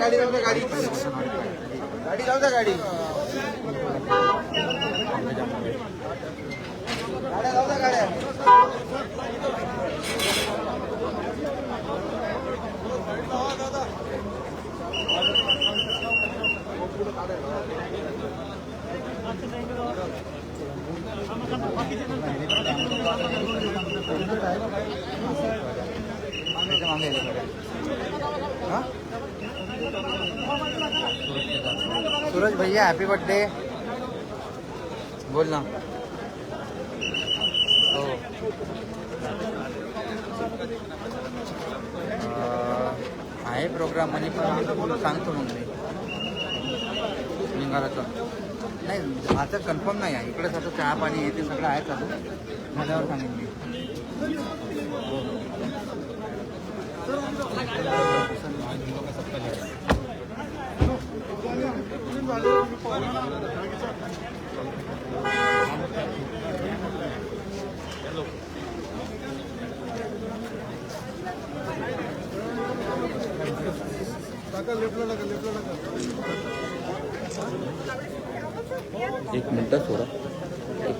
गाडी जाऊ गाडी गाडी जाऊ द्या गाडी हां? सूरज भैया हॅपी बर्थडे बोल ना. हो. आहे प्रोग्राम म्हणजे पण सांगतो मग मी. निघाला तर नाही आता कन्फर्म नाही आहे. इकडे आता चहा पाणी येते ते सगळं आहे चालू. माझ्यावर सांगेन मी. एक मिनटं थोडा एक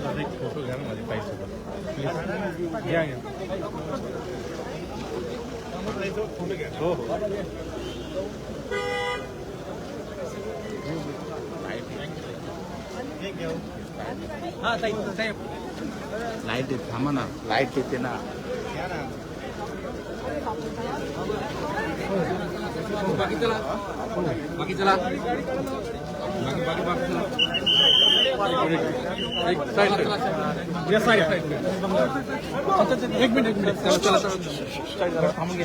फोटो घ्या ना माझी घ्या घ्या. हो हो. लाइट येते थांबा ना. लाइट येते ना. बाकी चला बाकी बाकी बाकी या साईड एक मिनिट एक मिनिट चला चला चला थांबून घे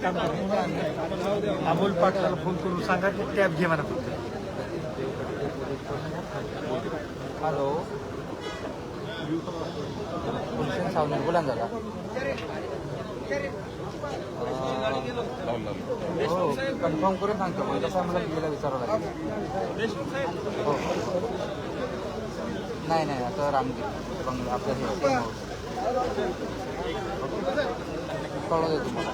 एक काम करा अमोल पाटलाला फोन करून सांगा की टॅब घे मला फक्त. हॅलो. गुलशन सावंत बोला ना दादा हो कन्फर्म करून सांगतो. म्हणजे मग तसं मला दिलेला विचारावं लागेल. हो. नाही नाही आता रामगिरी बंगला आपल्या कळवते तुम्हाला.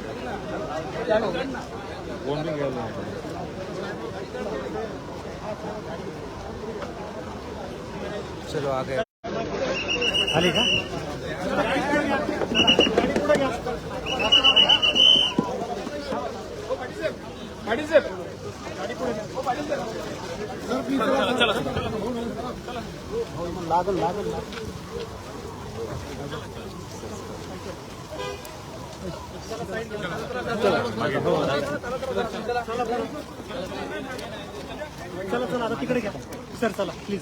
चलो आ गए आली का? लागल लागल. चला चला आता तिकडे घ्या सर चला प्लीज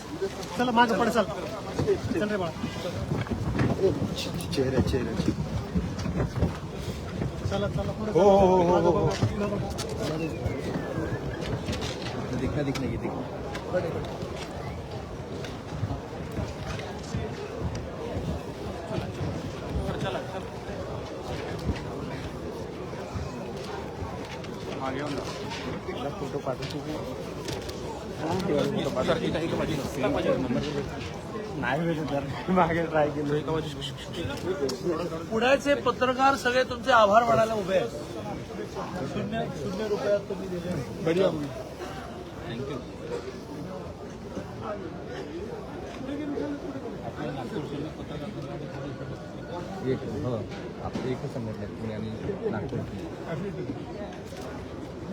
चला मागं पड चल चल रे बाळा चेहऱ्या चेहऱ्याची चला चला हो, हो, हो, हो, हो, हो. चला. दिखना दिखना की दिखना फोटो पाठवतो नाही भेटत जर. मागे ट्राय केलं. पुण्याचे पत्रकार सगळे तुमचे आभार मानायला उभे आहेत. शून्य शून्य रुपयात तुम्ही दिले. बढिया. थँक्यू एक हो. आपलं एकच संघटना पुणे आणि नागपूर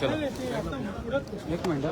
चलो. एक मिनिट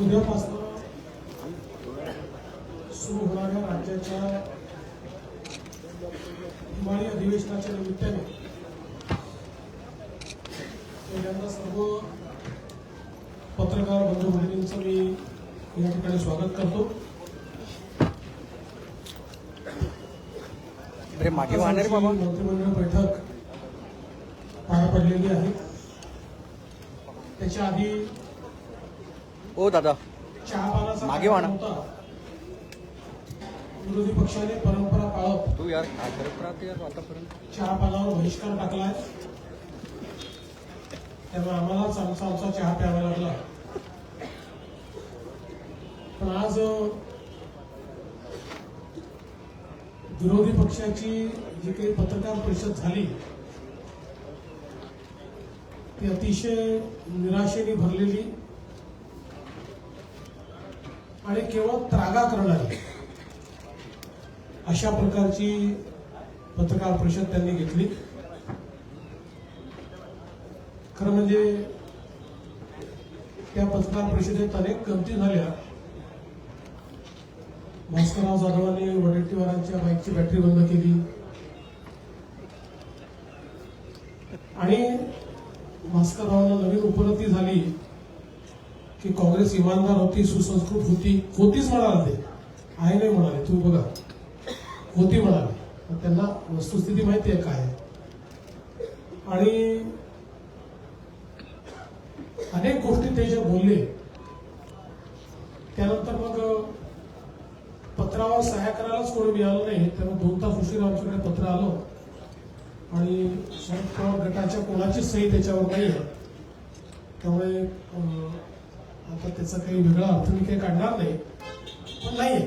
उद्यापासून सुरू होणाऱ्या राज्याच्या हिवाळी अधिवेशनाच्या निमित्ताने पहिल्यांदा सर्व पत्रकार बंधू भगिनींचं मी या ठिकाणी स्वागत करतो. मंत्रिमंडळ बैठक पार पडलेली आहे. त्याच्या आधी ओ दादा. मागे होता. विरोधी पक्षाने परंपरा पाळत तू यार आतापर्यंत? चहापानावर बहिष्कार टाकलाय. त्यामुळे आम्हाला आमचा आमचा चहा प्यावा लागला. पण आज विरोधी पक्षाची जी काही पत्रकार परिषद झाली ती अतिशय निराशेने भरलेली आणि केवळ त्रागा करणारी अशा प्रकारची पत्रकार परिषद त्यांनी घेतली. खरं म्हणजे त्या पत्रकार परिषदेत अनेक गमती झाल्या. भास्करराव जाधवांनी वडेट्टीवारांच्या बाईकची बॅटरी बंद केली. आणि भास्कररावांना नवीन उपलब्धी झाली की काँग्रेस इमानदार होती सुसंस्कृत होती होतीच म्हणाले ते. आहे नाही म्हणाले तू बघा. होती म्हणाले. त्यांना वस्तुस्थिती माहिती आहे काय आहे. आणि अनेक गोष्टी ते जे बोलले त्यानंतर मग पत्रावर सह्या करायलाच कोणी मिळालं नाही. त्यामुळे दोन तास उशिरा आमच्याकडे पत्र आलं. आणि शरद पवार गटाच्या कोणाचीच सही त्याच्यावर नाही आहे त्यामुळे आता त्याचा काही वेगळा अर्थ मी काही काढणार नाही. पण नाही आहे